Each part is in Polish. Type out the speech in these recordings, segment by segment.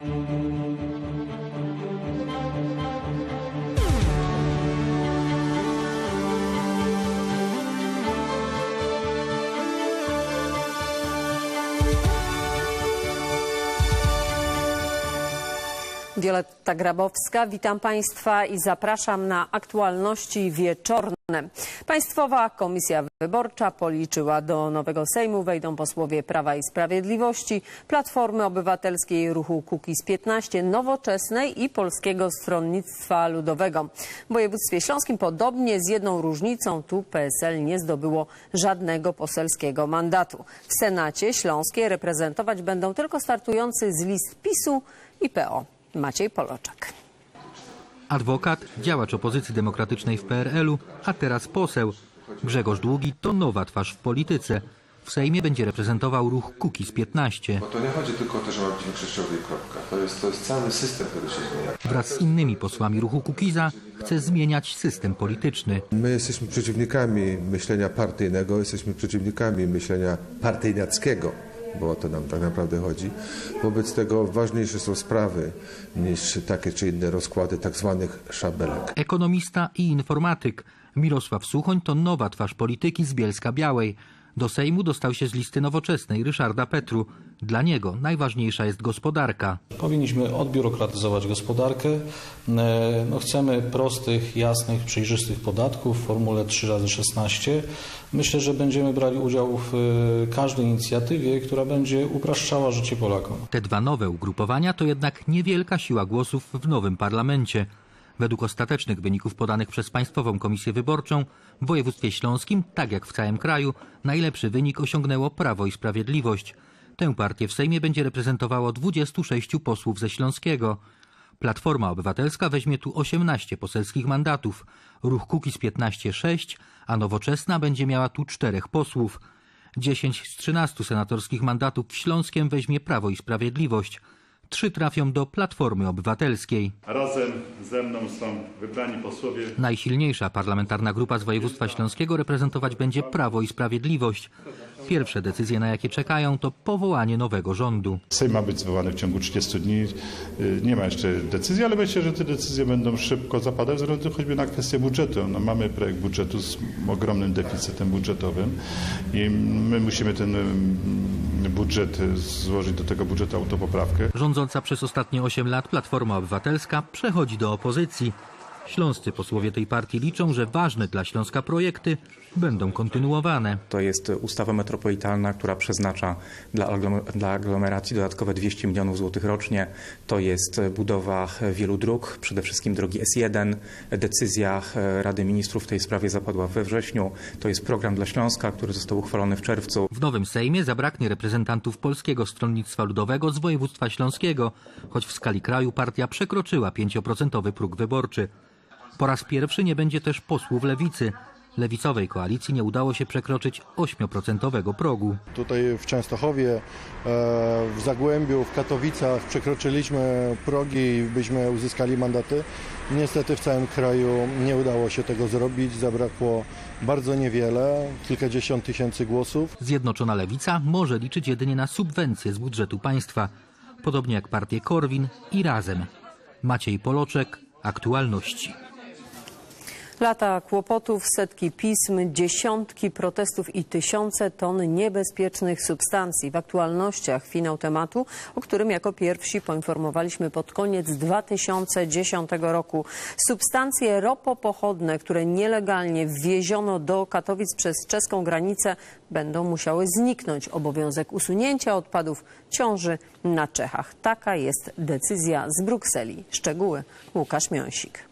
Música Wioletta Grabowska, witam Państwa i zapraszam na aktualności wieczorne. Państwowa Komisja Wyborcza policzyła do nowego Sejmu wejdą posłowie Prawa i Sprawiedliwości, Platformy Obywatelskiej, Ruchu Kukiz 15, Nowoczesnej i Polskiego Stronnictwa Ludowego. W województwie śląskim podobnie z jedną różnicą tu PSL nie zdobyło żadnego poselskiego mandatu. W Senacie Śląskie reprezentować będą tylko startujący z list PiSu i PO. Maciej Poloczek. Adwokat, działacz opozycji demokratycznej w PRL-u, a teraz poseł. Grzegorz Długi to nowa twarz w polityce. W Sejmie będzie reprezentował ruch Kukiz 15. Bo to nie chodzi tylko o to, że ma być większościowy i kropka. To jest, to jest cały system, który się zmienia. Wraz z innymi posłami ruchu Kukiza chce zmieniać system polityczny. My jesteśmy przeciwnikami myślenia partyjnego, jesteśmy przeciwnikami myślenia partyjniackiego, bo o to nam tak naprawdę chodzi. Wobec tego ważniejsze są sprawy niż takie czy inne rozkłady tak zwanych szabelek. Ekonomista i informatyk. Mirosław Suchoń to nowa twarz polityki z Bielska Białej. Do Sejmu dostał się z listy nowoczesnej Ryszarda Petru. Dla niego najważniejsza jest gospodarka. Powinniśmy odbiurokratyzować gospodarkę. E, No, chcemy prostych, jasnych, przejrzystych podatków w formule 3 razy 16 Myślę, że będziemy brali udział w e, każdej inicjatywie, która będzie upraszczała życie Polakom. Te dwa nowe ugrupowania to jednak niewielka siła głosów w nowym parlamencie. Według ostatecznych wyników podanych przez Państwową Komisję Wyborczą w województwie śląskim, tak jak w całym kraju, najlepszy wynik osiągnęło Prawo i Sprawiedliwość. Tę partię w Sejmie będzie reprezentowało 26 posłów ze Śląskiego. Platforma Obywatelska weźmie tu 18 poselskich mandatów, ruch Kukiz 15 6, a Nowoczesna będzie miała tu czterech posłów. 10 z 13 senatorskich mandatów w Śląskiem weźmie Prawo i Sprawiedliwość. Trzy trafią do Platformy Obywatelskiej. Razem ze mną są wybrani posłowie Najsilniejsza parlamentarna grupa z województwa śląskiego reprezentować będzie Prawo i Sprawiedliwość. Pierwsze decyzje, na jakie czekają, to powołanie nowego rządu. Sejm ma być zwołany w ciągu 30 dni. Y, Nie ma jeszcze decyzji, ale myślę, że te decyzje będą szybko zapadać, ze względu choćby na kwestię budżetu. No, mamy projekt budżetu z ogromnym deficytem budżetowym i my musimy ten budżet y, złożyć do tego budżetu autopoprawkę. Rządząca przez ostatnie 8 lat Platforma Obywatelska przechodzi do opozycji. Śląscy posłowie tej partii liczą, że ważne dla Śląska projekty będą kontynuowane. To jest ustawa metropolitalna, która przeznacza dla, aglom- dla aglomeracji dodatkowe 200 milionów złotych rocznie. To jest budowa wielu dróg, przede wszystkim drogi S1. Decyzja e, Rady Ministrów w tej sprawie zapadła we wrześniu. To jest program dla Śląska, który został uchwalony w czerwcu. W nowym Sejmie zabraknie reprezentantów Polskiego Stronnictwa Ludowego z województwa śląskiego, choć w skali kraju partia przekroczyła 5% próg wyborczy. Po raz pierwszy nie będzie też posłów lewicy. Lewicowej koalicji nie udało się przekroczyć 8% progu. Tutaj w Częstochowie, e, w Zagłębiu, w Katowicach przekroczyliśmy progi i byśmy uzyskali mandaty. Niestety w całym kraju nie udało się tego zrobić. Zabrakło bardzo niewiele, kilkadziesiąt tysięcy głosów. Zjednoczona Lewica może liczyć jedynie na subwencje z budżetu państwa, podobnie jak partie Korwin i Razem. Maciej Poloczek, Aktualności. Lata kłopotów, setki pism, dziesiątki protestów i tysiące ton niebezpiecznych substancji. W aktualnościach finał tematu, o którym jako pierwsi poinformowaliśmy pod koniec 2010 roku. Substancje ropopochodne, które nielegalnie wwieziono do Katowic przez czeską granicę, będą musiały zniknąć. Obowiązek usunięcia odpadów ciąży na Czechach. Taka jest decyzja z Brukseli. Szczegóły Łukasz Miąsik.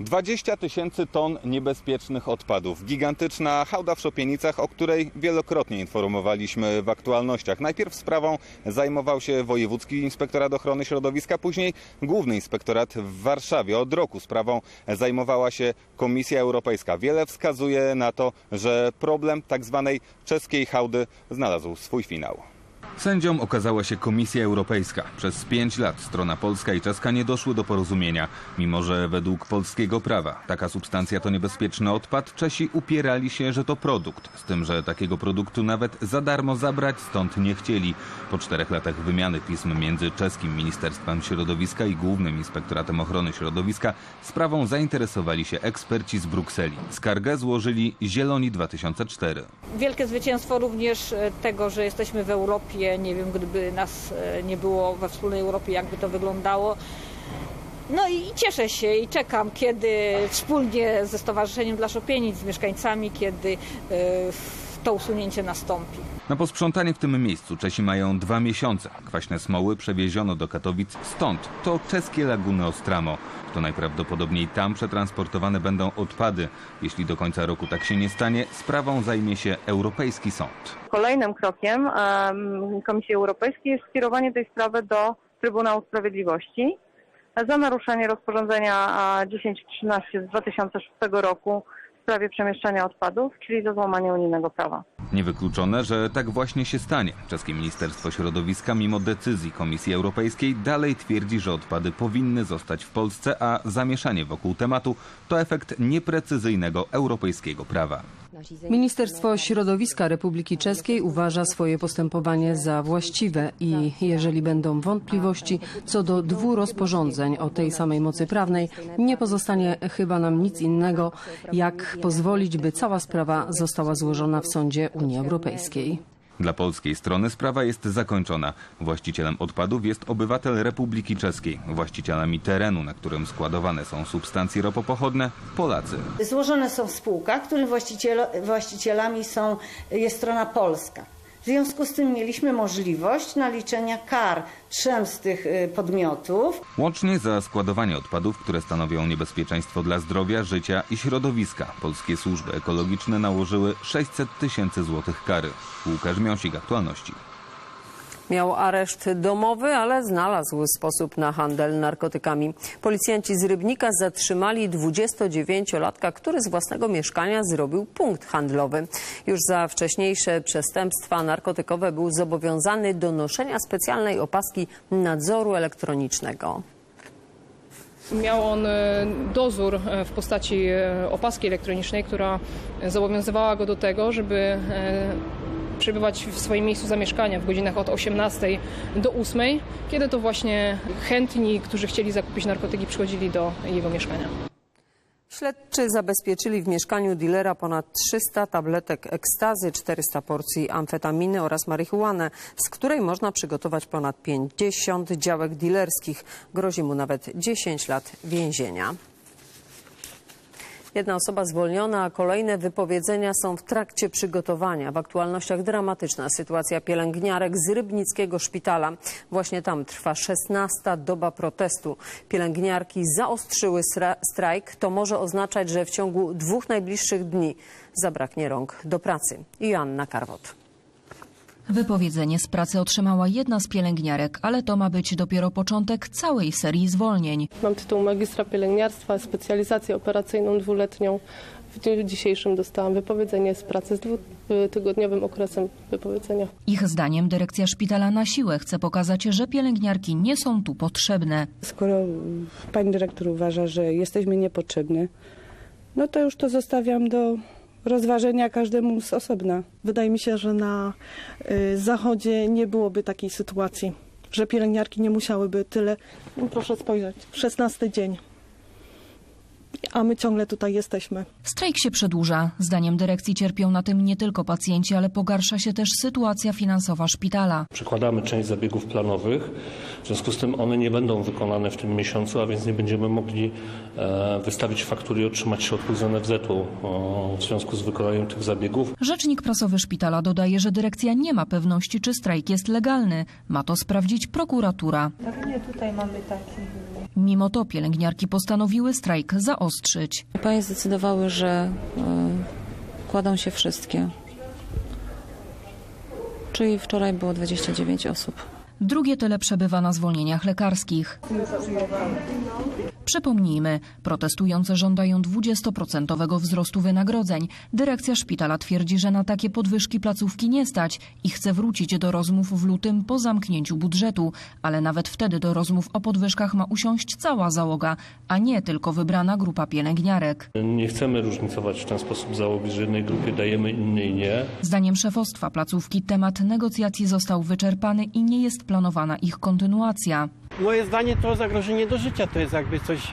20 tysięcy ton niebezpiecznych odpadów. Gigantyczna hałda w Szopienicach, o której wielokrotnie informowaliśmy w aktualnościach. Najpierw sprawą zajmował się Wojewódzki Inspektorat Ochrony Środowiska, później Główny Inspektorat w Warszawie. Od roku sprawą zajmowała się Komisja Europejska. Wiele wskazuje na to, że problem tak zwanej czeskiej hałdy znalazł swój finał. Sędzią okazała się Komisja Europejska. Przez pięć lat strona polska i czeska nie doszły do porozumienia, mimo że według polskiego prawa taka substancja to niebezpieczny odpad. Czesi upierali się, że to produkt, z tym, że takiego produktu nawet za darmo zabrać stąd nie chcieli. Po czterech latach wymiany pism między czeskim Ministerstwem Środowiska i Głównym Inspektoratem Ochrony Środowiska sprawą zainteresowali się eksperci z Brukseli. Skargę złożyli Zieloni 2004. Wielkie zwycięstwo również e, tego, że jesteśmy w Europie. Nie wiem, gdyby nas e, nie było we wspólnej Europie, jakby to wyglądało. No i cieszę się i czekam, kiedy wspólnie ze Stowarzyszeniem dla Szopienic, z mieszkańcami, kiedy e, to usunięcie nastąpi. Na posprzątanie w tym miejscu Czesi mają dwa miesiące. Kwaśne smoły przewieziono do Katowic stąd. To czeskie laguny Ostramo. To najprawdopodobniej tam przetransportowane będą odpady. Jeśli do końca roku tak się nie stanie, sprawą zajmie się Europejski Sąd. Kolejnym krokiem em, Komisji Europejskiej jest skierowanie tej sprawy do Trybunału Sprawiedliwości za naruszenie rozporządzenia a, 1013 z 2006 roku w sprawie przemieszczania odpadów, czyli za złamanie unijnego prawa. Niewykluczone, że tak właśnie się stanie. Czeskie Ministerstwo Środowiska, mimo decyzji Komisji Europejskiej, dalej twierdzi, że odpady powinny zostać w Polsce, a zamieszanie wokół tematu to efekt nieprecyzyjnego europejskiego prawa. Ministerstwo Środowiska Republiki Czeskiej uważa swoje postępowanie za właściwe i jeżeli będą wątpliwości co do dwóch rozporządzeń o tej samej mocy prawnej, nie pozostanie chyba nam nic innego, jak pozwolić, by cała sprawa została złożona w sądzie Unii Europejskiej. Dla polskiej strony sprawa jest zakończona. Właścicielem odpadów jest obywatel Republiki Czeskiej. Właścicielami terenu, na którym składowane są substancje ropopochodne, Polacy. Złożone są w spółkach, których właściciel, właścicielami są, jest strona polska. W związku z tym mieliśmy możliwość naliczenia kar trzem z tych y, podmiotów. Łącznie za składowanie odpadów, które stanowią niebezpieczeństwo dla zdrowia, życia i środowiska, polskie służby ekologiczne nałożyły 600 tysięcy złotych kary. Łukasz Miąsik, Aktualności. Miał areszt domowy, ale znalazł sposób na handel narkotykami. Policjanci z Rybnika zatrzymali 29-latka, który z własnego mieszkania zrobił punkt handlowy. Już za wcześniejsze przestępstwa narkotykowe był zobowiązany do noszenia specjalnej opaski nadzoru elektronicznego. Miał on e, dozór e, w postaci e, opaski elektronicznej, która zobowiązywała go do tego, żeby przebywać w swoim miejscu zamieszkania w godzinach od 18 do 8, kiedy to właśnie chętni, którzy chcieli zakupić narkotyki, przychodzili do jego mieszkania. Śledczy zabezpieczyli w mieszkaniu dilera ponad 300 tabletek ekstazy, 400 porcji amfetaminy oraz marihuanę, z której można przygotować ponad 50 działek dilerskich. Grozi mu nawet 10 lat więzienia. Jedna osoba zwolniona, a kolejne wypowiedzenia są w trakcie przygotowania. W aktualnościach dramatyczna sytuacja pielęgniarek z Rybnickiego Szpitala. Właśnie tam trwa 16 doba protestu. Pielęgniarki zaostrzyły strajk. To może oznaczać, że w ciągu dwóch najbliższych dni zabraknie rąk do pracy. Joanna Karwot. Wypowiedzenie z pracy otrzymała jedna z pielęgniarek, ale to ma być dopiero początek całej serii zwolnień. Mam tytuł magistra pielęgniarstwa, specjalizację operacyjną dwuletnią. W dniu dzisiejszym dostałam wypowiedzenie z pracy z dwutygodniowym okresem wypowiedzenia. Ich zdaniem dyrekcja szpitala na siłę chce pokazać, że pielęgniarki nie są tu potrzebne. Skoro pani dyrektor uważa, że jesteśmy niepotrzebni, no to już to zostawiam do rozważenia każdemu z osobna. Wydaje mi się, że na y, zachodzie nie byłoby takiej sytuacji, że pielęgniarki nie musiałyby tyle, no proszę spojrzeć, 16 dzień, a my ciągle tutaj jesteśmy. Strajk się przedłuża. Zdaniem dyrekcji cierpią na tym nie tylko pacjenci, ale pogarsza się też sytuacja finansowa szpitala. Przekładamy część zabiegów planowych, w związku z tym one nie będą wykonane w tym miesiącu, a więc nie będziemy mogli e, wystawić faktury i otrzymać środków z NFZ-u w związku z wykonaniem tych zabiegów. Rzecznik prasowy szpitala dodaje, że dyrekcja nie ma pewności, czy strajk jest legalny. Ma to sprawdzić prokuratura. Tak, nie, tutaj mamy taki. Mimo to pielęgniarki postanowiły strajk zaostrzyć. Panie zdecydowały, że y, kładą się wszystkie. Czyli wczoraj było 29 osób. Drugie tyle przebywa na zwolnieniach lekarskich. Przypomnijmy, protestujący żądają 20% wzrostu wynagrodzeń. Dyrekcja szpitala twierdzi, że na takie podwyżki placówki nie stać i chce wrócić do rozmów w lutym po zamknięciu budżetu. Ale nawet wtedy do rozmów o podwyżkach ma usiąść cała załoga, a nie tylko wybrana grupa pielęgniarek. Nie chcemy różnicować w ten sposób załogi, że jednej grupie dajemy, innej nie. Zdaniem szefostwa placówki temat negocjacji został wyczerpany i nie jest planowana ich kontynuacja. Moje zdanie to zagrożenie do życia to jest jakby coś,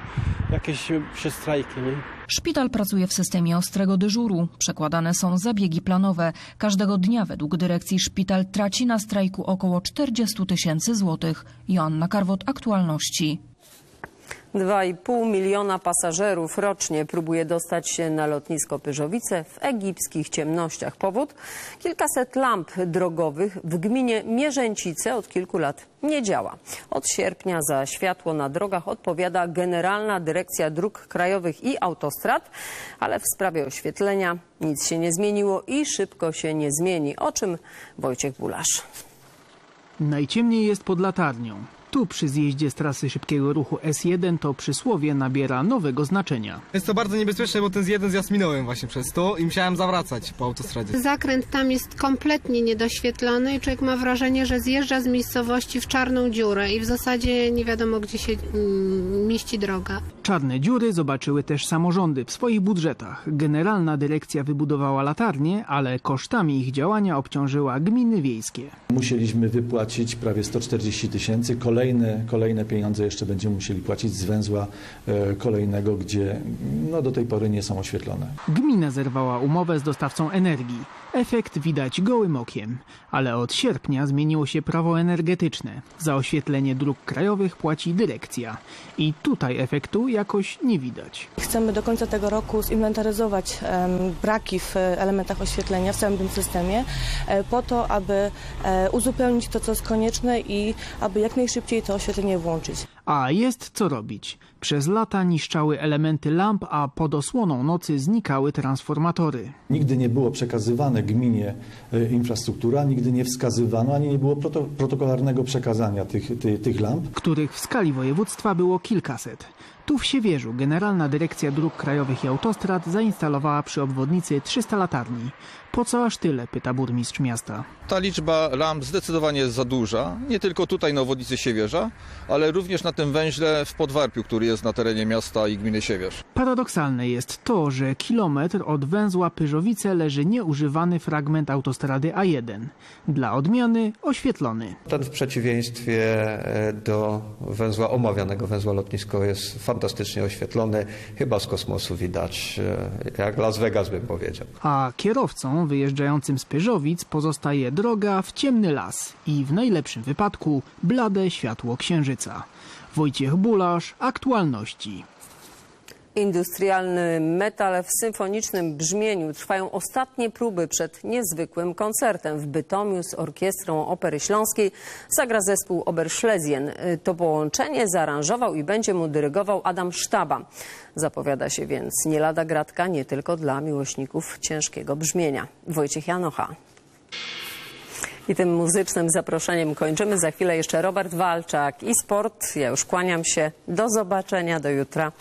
jakieś przestrajki. Nie? Szpital pracuje w systemie ostrego dyżuru. Przekładane są zabiegi planowe. Każdego dnia według dyrekcji szpital traci na strajku około 40 tysięcy złotych. Joanna Karwot, Aktualności. 2,5 miliona pasażerów rocznie próbuje dostać się na lotnisko Pyżowice w egipskich ciemnościach. Powód? Kilkaset lamp drogowych w gminie Mierzęcice od kilku lat nie działa. Od sierpnia za światło na drogach odpowiada Generalna Dyrekcja Dróg Krajowych i Autostrad, ale w sprawie oświetlenia nic się nie zmieniło i szybko się nie zmieni. O czym Wojciech Bulasz. Najciemniej jest pod latarnią. Tu przy zjeździe z trasy szybkiego ruchu S1 to przysłowie nabiera nowego znaczenia. Jest to bardzo niebezpieczne, bo ten z jeden zjazd minąłem właśnie przez to i musiałem zawracać po autostradzie. Zakręt tam jest kompletnie niedoświetlony i człowiek ma wrażenie, że zjeżdża z miejscowości w czarną dziurę i w zasadzie nie wiadomo, gdzie się mm, mieści droga. Czarne dziury zobaczyły też samorządy w swoich budżetach. Generalna dyrekcja wybudowała latarnie, ale kosztami ich działania obciążyła gminy wiejskie. Musieliśmy wypłacić prawie 140 tysięcy. Kolejne, kolejne pieniądze jeszcze będziemy musieli płacić z węzła e, kolejnego, gdzie no, do tej pory nie są oświetlone. Gmina zerwała umowę z dostawcą energii. Efekt widać gołym okiem, ale od sierpnia zmieniło się prawo energetyczne. Za oświetlenie dróg krajowych płaci dyrekcja. I tutaj efektu jakoś nie widać. Chcemy do końca tego roku zinwentaryzować braki w e, elementach oświetlenia w całym tym systemie, e, po to, aby e, uzupełnić to, co jest konieczne i aby jak najszybciej to oświetlenie włączyć. A jest co robić. Przez lata niszczały elementy lamp, a pod osłoną nocy znikały transformatory. Nigdy nie było przekazywane gminie e, infrastruktura, nigdy nie wskazywano, ani nie było proto, protokolarnego przekazania tych, ty, tych lamp. których w skali województwa było kilkaset. Tu w Siewierzu Generalna Dyrekcja Dróg Krajowych i Autostrad zainstalowała przy obwodnicy 300 latarni. Po co aż tyle, pyta burmistrz miasta. Ta liczba lamp zdecydowanie jest za duża. Nie tylko tutaj na obwodnicy Siewierza, ale również na tym węźle w Podwarpiu, który jest na terenie miasta i gminy Siewierz. Paradoksalne jest to, że kilometr od węzła Pyżowice leży nieużywany fragment autostrady A1. Dla odmiany oświetlony. Ten w przeciwieństwie e, do węzła omawianego, węzła lotnisko jest fantastycznie oświetlony. Chyba z kosmosu widać, e, jak Las Vegas bym powiedział. A kierowcom wyjeżdżającym z Pyżowic pozostaje droga w ciemny las i w najlepszym wypadku blade światło księżyca. Wojciech Bulasz, Aktualności. Industrialny metal w symfonicznym brzmieniu trwają ostatnie próby przed niezwykłym koncertem w Bytomiu z Orkiestrą Opery Śląskiej. Zagra zespół Oberschlesien. To połączenie zaaranżował i będzie mu dyrygował Adam Sztaba. Zapowiada się więc nie lada gratka nie tylko dla miłośników ciężkiego brzmienia. Wojciech Janocha. I tym muzycznym zaproszeniem kończymy. Za chwilę jeszcze Robert Walczak i sport. Ja już kłaniam się. Do zobaczenia, do jutra.